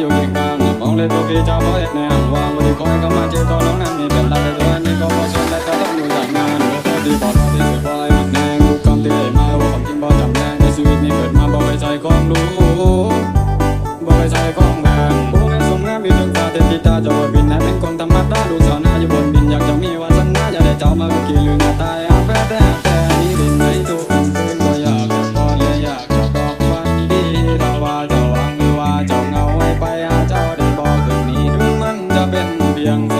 อยู่เคียงข้างมองเลยตัวพี่จะพอเอ็ดในหันว่าวันที่คอยก็มาเจอตัวน้องนั้นมีเป็นไรแต่ตัวนี้ก็พอชวนแต่จะต้องอยู่อย่างนั้นโอ้ที่บอกที่สุดว่าหนแน่กูคำที่ได้มาว่าความจริงบ่จำแนงในชีวิตนี้เกิดมาบ่ไว้ใจของรู้บ่ไปใจของแบงผู้เป็นสมงามมีดวงตาเต็มที่ตาจะว่บินไหนเป็นคนธรรมดาดูสาวหน้าอยู่บนบินอยากจะมีวันสนหาอยากได้เจ้ามาคือกี่ลืมตาย 양자